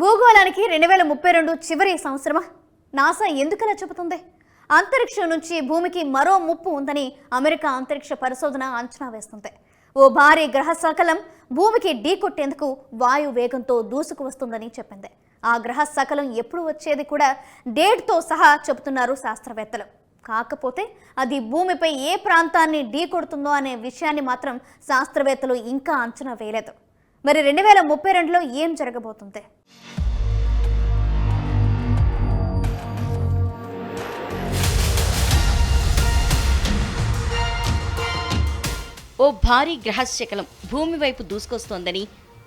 భూగోళానికి రెండు వేల ముప్పై రెండు చివరి సంవత్సరమా? నాసా ఎందుకలా చెబుతుంది? అంతరిక్షం నుంచి భూమికి మరో ముప్పు ఉందని అమెరికా అంతరిక్ష పరిశోధన అంచనా వేస్తుంది. ఓ భారీ గ్రహ సకలం భూమికి ఢీకొట్టేందుకు వాయు వేగంతో దూసుకు వస్తుందని చెప్పింది. ఆ గ్రహ సకలం ఎప్పుడు వచ్చేది కూడా డేట్తో సహా చెబుతున్నారు శాస్త్రవేత్తలు. కాకపోతే అది భూమిపై ఏ ప్రాంతాన్ని ఢీకొడుతుందో అనే విషయాన్ని మాత్రం శాస్త్రవేత్తలు ఇంకా అంచనా వేయలేదు. మరి రెండు వేల ముప్పై రెండులో ఏం జరగబోతుంది? ఓ భారీ గ్రహశకలం భూమి వైపు దూసుకొస్తోందని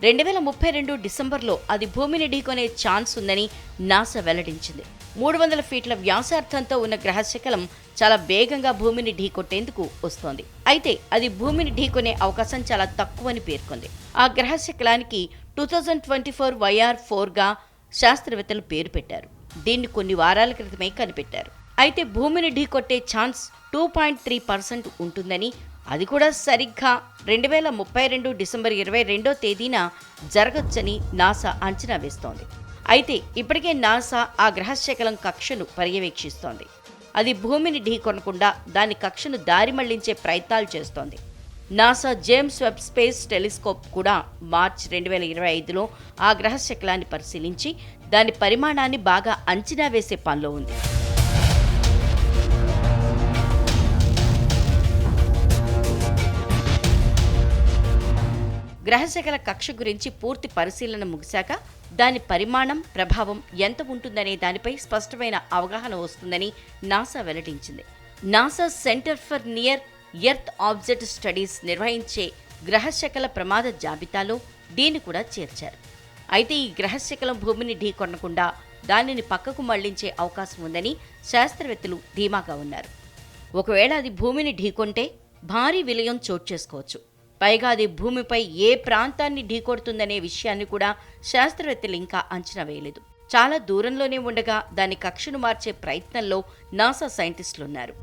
రెండు వేల ముప్పై రెండు డిసెంబర్లో అది భూమిని ఢీకొనే ఛాన్స్ ఉందని నాసా వెల్లడించింది. మూడు వందల ఫీట్ల వ్యాసార్థంతో ఉన్న గ్రహశకలం చాలా వేగంగా భూమిని ఢీకొట్టేందుకు వస్తోంది. అయితే అది భూమిని ఢీకొనే అవకాశం చాలా తక్కువని పేర్కొంది. ఆ గ్రహశకలానికి two thousand twenty four YR ఫోర్గా శాస్త్రవేత్తలు పేరు పెట్టారు. దీన్ని కొన్ని వారాల క్రితమే కనిపెట్టారు. అయితే భూమిని ఢీకొట్టే chance two point three percent ఉంటుందని అది కూడా సరిగ్గా రెండు వేల ముప్పై రెండు డిసెంబర్ ఇరవై రెండో తేదీన జరగచ్చని నాసా అంచనా వేస్తోంది. అయితే ఇప్పటికే నాసా ఆ గ్రహశకలం కక్షను పర్యవేక్షిస్తోంది. అది భూమిని ఢీకొనకుండా దాని కక్షను దారి మళ్ళించే ప్రయత్నాలు చేస్తోంది. NASA James Webb space telescope కూడా మార్చ్ రెండు వేల ఇరవై ఐదులో ఆ గ్రహశకలాన్ని పరిశీలించి దాని పరిమాణాన్ని బాగా అంచనా వేసే పనిలో ఉంది. గ్రహశకల కక్ష గురించి పూర్తి పరిశీలన ముగిశాక దాని పరిమాణం ప్రభావం ఎంత ఉంటుందనే దానిపై స్పష్టమైన అవగాహన వస్తుందని నాసా వెల్లడించింది. NASA centre for near earth object studies నిర్వహించే గ్రహశకల ప్రమాద జాబితాలో దీన్ని కూడా చేర్చారు. అయితే ఈ గ్రహశకలం భూమిని ఢీకొనకుండా దానిని పక్కకు మళ్ళించే అవకాశం ఉందని శాస్త్రవేత్తలు ధీమాగా ఉన్నారు. ఒకవేళ అది భూమిని ఢీకొంటే భారీ విలయం చోటు చేసుకోవచ్చు. పైగా అది భూమిపై ఏ ప్రాంతాన్ని ఢీకొడుతుందనే విషయాన్ని కూడా శాస్త్రవేత్తలు ఇంకా అంచనా వేయలేదు. చాలా దూరంలోనే ఉండగా దాని కక్షను మార్చే ప్రయత్నంలో నాసా సైంటిస్టులున్నారు.